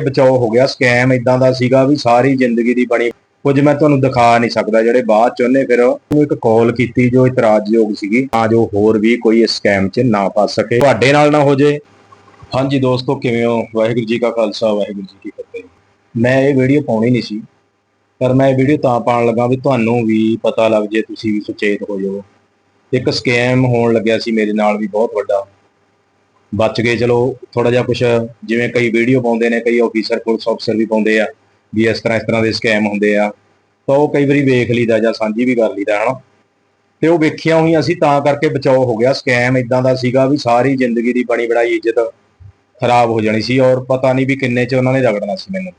ਬਚਾਓ ਹੋ ਗਿਆ ਸਕੈਮ ਇਦਾਂ ਦਾ ਸੀਗਾ ਵੀ ਸਾਰੀ ਜ਼ਿੰਦਗੀ ਦੀ ਬਣੀ, ਕੁਝ ਮੈਂ ਤੁਹਾਨੂੰ ਦਿਖਾ ਨਹੀਂ ਸਕਦਾ, ਜਿਹੜੇ ਬਾਅਦ ਚ ਉਹਨੇ ਫਿਰ ਉਹਨੂੰ ਇੱਕ ਕਾਲ ਕੀਤੀ ਜੋ ਇਤਰਾਜ਼ਯੋਗ ਸੀਗੀ, ਤਾਂ ਜੋ ਹੋਰ ਵੀ ਕੋਈ ਇਸ ਸਕੈਮ 'ਚ ਨਾ ਫਸ ਸਕੇ। ਤੁਹਾਡੇ ਨਾਲ ਨਾ ਹੋ ਜੇ। ਹਾਂਜੀ ਦੋਸਤੋ, ਕਿਵੇਂ ਹੋ? ਵਾਹਿਗੁਰੂ ਜੀ ਕਾ ਖਾਲਸਾ, ਵਾਹਿਗੁਰੂ ਜੀ ਕੀ ਫਤਿਹ। ਮੈਂ ਇਹ ਵੀਡੀਓ ਪਾਉਣੀ ਨਹੀਂ ਸੀ, ਪਰ ਮੈਂ ਇਹ ਵੀਡੀਓ ਤਾਂ ਪਾਉਣ ਲੱਗਾ ਵੀ ਤੁਹਾਨੂੰ ਵੀ ਪਤਾ ਲੱਗ ਜੇ, ਤੁਸੀਂ ਵੀ ਸੁਚੇਤ ਹੋ ਜਾਓ। ਇੱਕ ਸਕੈਮ ਹੋਣ ਲੱਗਿਆ ਸੀ ਮੇਰੇ ਨਾਲ ਵੀ, ਬਹੁਤ ਵੱਡਾ। ਬਚ ਗਏ। ਚਲੋ ਥੋੜਾ ਜਿਹਾ ਕੁਝ ਜਿਵੇਂ ਕਈ ਵੀਡੀਓ ਪਾਉਂਦੇ ਨੇ, ਕਈ ਆਫੀਸਰ ਪੁਲਿਸ ਅਫਸਰ ਵੀ ਪਾਉਂਦੇ ਆ ਵੀ ਇਸ ਤਰ੍ਹਾਂ ਇਸ ਤਰ੍ਹਾਂ ਦੇ ਸਕੈਮ ਹੁੰਦੇ ਆ। ਤਾਂ ਉਹ ਕਈ ਵਾਰੀ ਵੇਖ ਲਈਦਾ ਜਾਂ ਸਾਂਝੀ ਵੀ ਕਰ ਲਈਦਾ, ਹਨਾ? ਤੇ ਉਹ ਵੇਖਿਆ ਹੋਈਆਂ ਸੀ ਤਾਂ ਕਰਕੇ ਬਚਾਓ ਹੋ ਗਿਆ। ਸਕੈਮ ਇਦਾਂ ਦਾ ਸੀਗਾ ਵੀ ਸਾਰੀ ਜ਼ਿੰਦਗੀ ਦੀ ਬਣੀ ਬਣਾਈ ਇੱਜ਼ਤ ਖਰਾਬ ਹੋ ਜਾਣੀ ਸੀ ਔਰ ਪਤਾ ਨਹੀਂ ਵੀ ਕਿੰਨੇ ਚ ਉਹਨਾਂ ਨੇ ਰਗੜਨਾ ਸੀ ਮੈਨੂੰ।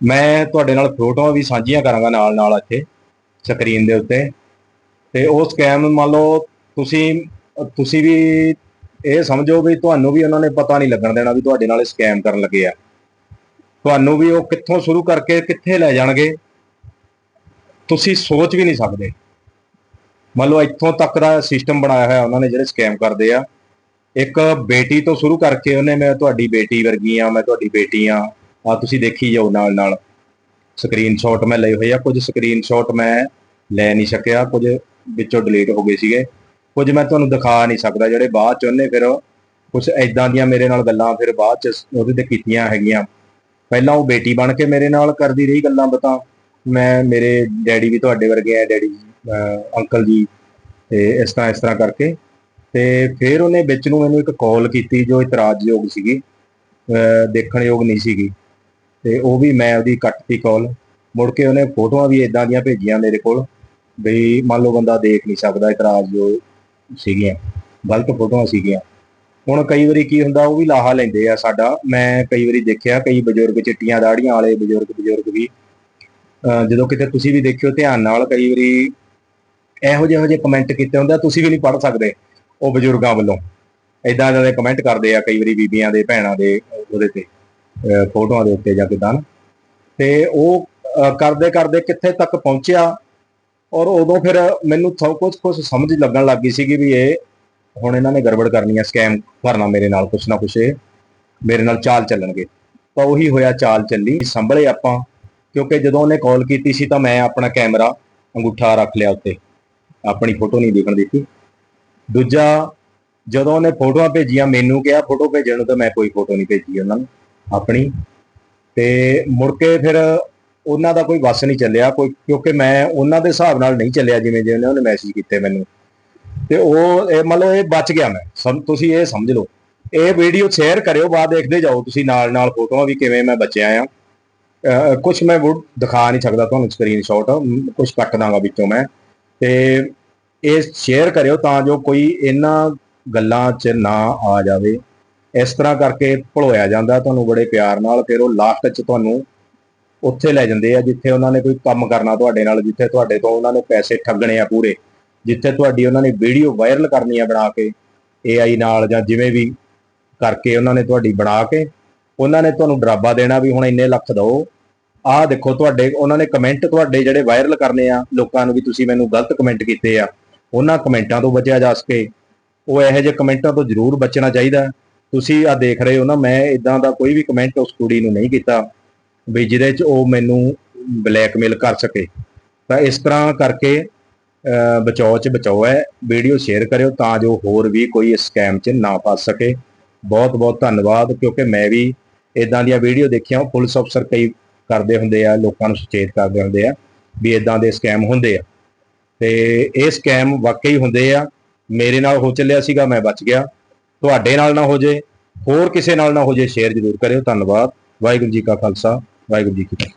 ਮੈਂ ਤੁਹਾਡੇ ਨਾਲ ਫੋਟੋਆਂ ਵੀ ਸਾਂਝੀਆਂ ਕਰਾਂਗਾ ਨਾਲ ਨਾਲ ਇੱਥੇ ਸਕਰੀਨ ਦੇ ਉੱਤੇ। ਤੇ ਉਹ ਸਕੈਮ ਮੰਨ ਲਓ, ਤੁਸੀਂ ਤੁਸੀਂ ਵੀ ਇਹ ਸਮਝੋ ਵੀ ਤੁਹਾਨੂੰ ਵੀ ਉਹਨਾਂ ਨੇ ਪਤਾ ਨਹੀਂ ਲੱਗਣ ਦੇਣਾ ਵੀ ਤੁਹਾਡੇ ਨਾਲ ਸਕੈਮ ਕਰਨ ਲੱਗੇ ਆ। ਤੁਹਾਨੂੰ ਵੀ ਉਹ ਕਿੱਥੋਂ ਸ਼ੁਰੂ ਕਰਕੇ ਕਿੱਥੇ ਲੈ ਜਾਣਗੇ? ਤੁਸੀਂ ਸੋਚ ਵੀ ਨਹੀਂ ਸਕਦੇ। ਮੰਨ ਲਓ ਇੱਥੋਂ ਤੱਕ ਦਾ ਸਿਸਟਮ ਬਣਾਇਆ ਹੋਇਆ ਉਹਨਾਂ ਨੇ ਜਿਹੜੇ ਸਕੈਮ ਕਰਦੇ ਆ। ਇੱਕ ਬੇਟੀ ਤੋਂ ਸ਼ੁਰੂ ਕਰਕੇ ਉਹਨੇ ਮੈਂ ਤੁਹਾਡੀ ਬੇਟੀ ਵਰਗੀ ਆ, ਮੈਂ ਤੁਹਾਡੀ ਬੇਟੀ ਆ ਆ ਤੁਸੀਂ ਦੇਖੀ ਜਾਓ ਨਾਲ ਨਾਲ। ਸਕਰੀਨਸ਼ਾਟ ਮੈਂ ਲਏ ਹੋਏ ਆ, ਕੁਝ ਸਕਰੀਨਸ਼ਾਟ ਮੈਂ ਲੈ ਨਹੀਂ ਸਕਿਆ, ਕੁਝ ਵਿੱਚੋਂ ਡਿਲੀਟ ਹੋ ਗਏ ਸੀਗੇ। ਕੁਝ ਮੈਂ ਤੁਹਾਨੂੰ ਦਿਖਾ ਨਹੀਂ ਸਕਦਾ, ਜਿਹੜੇ ਬਾਅਦ ਚ ਉਹਨੇ ਫਿਰ ਕੁਝ ਐਦਾਂ ਦੀਆਂ ਮੇਰੇ ਨਾਲ ਗੱਲਾਂ ਫਿਰ ਬਾਅਦ ਚ ਉਹਦੇ ਤੇ ਕੀਤੀਆਂ ਹੈਗੀਆਂ। ਪਹਿਲਾਂ ਉਹ ਬੇਟੀ ਬਣ ਕੇ ਮੇਰੇ ਨਾਲ ਕਰਦੀ ਰਹੀ ਗੱਲਾਂ ਬਤਾ। ਮੈਂ, ਮੇਰੇ ਡੈਡੀ ਵੀ ਤੁਹਾਡੇ ਵਰਗੇ ਆ, ਡੈਡੀ ਅੰਕਲ ਜੀ, ਤੇ ਇਸ ਤਰ੍ਹਾਂ ਇਸ ਤਰ੍ਹਾਂ ਕਰਕੇ। ਤੇ ਫਿਰ ਉਹਨੇ ਵਿੱਚ ਨੂੰ ਮੈਨੂੰ ਇੱਕ ਕਾਲ ਕੀਤੀ ਜੋ ਇਤਰਾਜ਼ਯੋਗ ਸੀਗੀ ਦੇਖਣਯੋਗ ਨਹੀਂ ਸੀਗੀ। ਤੇ ਉਹ ਵੀ ਮੈਂ ਉਹਦੀ ਕੱਟਤੀ ਕਾਲ। ਮੁੜ ਕੇ ਉਹਨੇ ਫੋਟੋਆਂ ਵੀ ਇਦਾਂ ਦੀਆਂ ਭੇਜੀਆਂ ਮੇਰੇ ਕੋਲ ਵੀ ਮੰਨ ਲਓ ਬੰਦਾ ਦੇਖ ਨਹੀਂ ਸਕਦਾ ਇਤਰਾਜ਼ਯੋਗ ਸੀਗੀਆਂ, ਗਲਤ ਫੋਟੋਆਂ ਸੀਗੀਆਂ। ਹੁਣ ਕਈ ਵਾਰੀ ਕੀ ਹੁੰਦਾ, ਉਹ ਵੀ ਲਾਹਾ ਲੈਂਦੇ ਆ ਸਾਡਾ। ਮੈਂ ਕਈ ਵਾਰੀ ਦੇਖਿਆ, ਕਈ ਬਜ਼ੁਰਗ ਚਿੱਟੀਆਂ ਦਾੜੀਆਂ ਵਾਲੇ ਬਜ਼ੁਰਗ ਬਜ਼ੁਰਗ ਵੀ, ਅਹ ਜਦੋਂ ਕਿਤੇ ਤੁਸੀਂ ਵੀ ਦੇਖਿਓ ਧਿਆਨ ਨਾਲ, ਕਈ ਵਾਰੀ ਇਹੋ ਜਿਹੇ ਜਿਹੇ ਕਮੈਂਟ ਕੀਤੇ ਹੁੰਦੇ ਆ, ਤੁਸੀਂ ਵੀ ਨਹੀਂ ਪੜ੍ਹ ਸਕਦੇ, ਉਹ ਬਜ਼ੁਰਗਾਂ ਵੱਲੋਂ। ਇਦਾਂ ਦੇ ਕਮੈਂਟ ਕਰਦੇ ਆ ਕਈ ਵਾਰੀ ਬੀਬੀਆਂ ਦੇ, ਭੈਣਾਂ ਦੇ, ਉਹਦੇ ਤੇ ਫੋਟੋਆਂ ਦੇ ਉੱਤੇ ਜਾਂ ਕਿਦਾਂ ਤੇ। ਉਹ ਕਰਦੇ ਕਰਦੇ ਕਿੱਥੇ ਤੱਕ ਪਹੁੰਚਿਆ ਔਰ ਉਦੋਂ ਫਿਰ ਮੈਨੂੰ ਸਭ ਕੁਝ ਕੁਝ ਸਮਝ ਲੱਗਣ ਲੱਗ ਗਈ ਸੀਗੀ ਵੀ ਇਹ ਹੁਣ ਇਹਨਾਂ ਨੇ ਗੜਬੜ ਕਰਨੀ ਹੈ ਸਕੈਮ ਕਰਨਾ ਮੇਰੇ ਨਾਲ ਕੁਛ ਨਾ ਕੁਛ ਇਹ, ਮੇਰੇ ਨਾਲ ਚਾਲ ਚੱਲਣਗੇ। ਤਾਂ ਉਹੀ ਹੋਇਆ ਚਾਲ ਚੱਲੀ, ਸੰਭਲੇ ਆਪਾਂ, ਕਿਉਂਕਿ ਜਦੋਂ ਉਹਨੇ ਕਾਲ ਕੀਤੀ ਸੀ ਤਾਂ ਮੈਂ ਆਪਣਾ ਕੈਮਰਾ ਅੰਗੂਠਾ ਰੱਖ ਲਿਆ ਉੱਤੇ, ਆਪਣੀ ਫੋਟੋ ਨਹੀਂ ਦਿਖਣ ਦਿੱਤੀ। ਦੂਜਾ, ਜਦੋਂ ਉਹਨੇ ਫੋਟੋਆਂ ਭੇਜੀਆਂ, ਮੈਨੂੰ ਕਿਹਾ ਫੋਟੋ ਭੇਜਣ ਨੂੰ ਤਾਂ ਮੈਂ ਕੋਈ ਫੋਟੋ ਨਹੀਂ ਭੇਜੀ ਉਹਨਾਂ ਨੂੰ, ਆਪਣੀ। ਤੇ ਮੁੜ ਕੇ ਫਿਰ ਉਹਨਾਂ ਦਾ ਕੋਈ ਵਸ ਨਹੀਂ ਚੱਲਿਆ, ਕੋਈ ਕਿਉਂਕਿ ਮੈਂ ਉਹਨਾਂ ਦੇ ਹਿਸਾਬ ਨਾਲ ਨਹੀਂ ਚੱਲਿਆ ਜਿਵੇਂ ਜਿਵੇਂ ਉਹਨੇ ਮੈਸੇਜ ਕੀਤੇ ਮੈਨੂੰ। ਤੇ ਉਹ ਇਹ ਮਤਲਬ ਇਹ ਬਚ ਗਿਆ ਮੈਂ, ਸਮ, ਤੁਸੀਂ ਇਹ ਸਮਝ ਲਓ। ਇਹ ਵੀਡੀਓ ਸ਼ੇਅਰ ਕਰਿਓ, ਬਾਅਦ ਦੇਖਦੇ ਜਾਓ, ਤੁਸੀਂ ਨਾਲ ਨਾਲ ਫੋਟੋਆਂ ਵੀ ਕਿਵੇਂ ਮੈਂ ਬਚਿਆ ਆ। ਕੁਝ ਮੈਂ ਉਹ ਦਿਖਾ ਨਹੀਂ ਸਕਦਾ ਤੁਹਾਨੂੰ ਸਕਰੀਨਸ਼ਾਟ ਕੁਝ ਕੱਟ ਦਾਂਗਾ ਵਿੱਚੋਂ ਮੈਂ। ਤੇ ਇਹ ਸ਼ੇਅਰ ਕਰਿਓ ਤਾਂ ਜੋ ਕੋਈ ਇਹਨਾਂ ਗੱਲਾਂ 'ਚ ਨਾ ਆ ਜਾਵੇ। ਇਸ ਤਰ੍ਹਾਂ ਕਰਕੇ ਭਲੋਇਆ ਜਾਂਦਾ, ਤੁਹਾਨੂੰ ਬੜੇ ਪਿਆਰ ਨਾਲ, ਫਿਰ ਉਹ ਲਾਸਟ 'ਚ ਤੁਹਾਨੂੰ ਉੱਥੇ ਲੈ ਜਾਂਦੇ ਆ, ਜਿੱਥੇ ਉਹਨਾਂ ਨੇ ਕੋਈ ਕੰਮ ਕਰਨਾ ਤੁਹਾਡੇ ਨਾਲ, ਜਿੱਥੇ ਤੁਹਾਡੇ ਤੋਂ ਉਹਨਾਂ ਨੇ ਪੈਸੇ ਠੱਗਣੇ ਆ ਪੂਰੇ, ਜਿੱਥੇ ਤੁਹਾਡੀ ਉਹਨਾਂ ਨੇ ਵੀਡੀਓ ਵਾਇਰਲ ਕਰਨੀ ਆ ਬਣਾ ਕੇ AI ਨਾਲ ਜਾਂ ਜਿਵੇਂ ਵੀ ਕਰਕੇ ਉਹਨਾਂ ਨੇ ਤੁਹਾਡੀ ਬਣਾ ਕੇ, ਉਹਨਾਂ ਨੇ ਤੁਹਾਨੂੰ ਡਰਾਬਾ ਦੇਣਾ ਵੀ ਹੁਣ ਇੰਨੇ ਲੱਖ ਦਿਓ। ਆਹ ਦੇਖੋ ਤੁਹਾਡੇ, ਉਹਨਾਂ ਨੇ ਕਮੈਂਟ ਤੁਹਾਡੇ ਜਿਹੜੇ ਵਾਇਰਲ ਕਰਨੇ ਆ, ਲੋਕਾਂ ਨੂੰ ਵੀ ਤੁਸੀਂ ਮੈਨੂੰ ਗਲਤ ਕਮੈਂਟ ਕੀਤੇ ਆ, ਉਹਨਾਂ ਕਮੈਂਟਾਂ ਤੋਂ ਬਚਿਆ ਜਾ ਸਕੇ। ਉਹ ਇਹੋ ਜਿਹੇ ਕਮੈਂਟਾਂ ਤੋਂ ਜ਼ਰੂਰ ਬਚਣਾ ਚਾਹੀਦਾ। ਤੁਸੀਂ ਆ ਦੇਖ ਰਹੇ ਹੋ ਨਾ, ਮੈਂ ਇਦਾਂ ਦਾ ਕੋਈ ਵੀ ਕਮੈਂਟ ਉਸ ਕੁੜੀ ਨੂੰ ਨਹੀਂ ਕੀਤਾ। ਵੀ ਜਿਹਦੇ 'ਚ ਉਹ ਮੈਨੂੰ ਬਲੈਕਮੇਲ ਕਰ ਸਕੇ। ਤਾਂ ਇਸ ਤਰ੍ਹਾਂ ਕਰਕੇ ਬਚਾਓ 'ਚ ਬਚਾਓ ਹੈ। ਵੀਡੀਓ ਸ਼ੇਅਰ ਕਰਿਓ ਤਾਂ ਜੋ ਹੋਰ ਵੀ ਕੋਈ ਇਸ ਸਕੈਮ 'ਚ ਨਾ ਫਸ ਸਕੇ। ਬਹੁਤ ਬਹੁਤ ਧੰਨਵਾਦ, ਕਿਉਂਕਿ ਮੈਂ ਵੀ ਇਦਾਂ ਦੀਆਂ ਵੀਡੀਓ ਦੇਖੀਆਂ ਪੁਲਿਸ ਅਫਸਰ ਕਈ ਕਰਦੇ ਹੁੰਦੇ ਆ, ਲੋਕਾਂ ਨੂੰ ਸੁਚੇਤ ਕਰਦੇ ਹੁੰਦੇ ਆ, ਵੀ ਇਦਾਂ ਦੇ ਸਕੈਮ ਹੁੰਦੇ ਆ। ਤੇ ਇਹ ਸਕੈਮ ਵਾਕਈ ਹੁੰਦੇ ਆ। ਮੇਰੇ ਨਾਲ ਹੋ ਚੱਲਿਆ ਸੀਗਾ, ਮੈਂ ਬਚ ਗਿਆ। ਤੁਹਾਡੇ ਨਾਲ ਨਾ ਹੋ ਜੇ, ਹੋਰ ਕਿਸੇ ਨਾਲ ਨਾ ਹੋ ਜੇ ਸ਼ੇਅਰ ਜ਼ਰੂਰ ਕਰਿਓ। ਧੰਨਵਾਦ। ਵਾਹਿਗੁਰੂ ਜੀ ਕਾ ਖਾਲਸਾ। ਵਾਹਿਗੁਰੂ ਜੀ ਕੀ ਫਤਿਹ।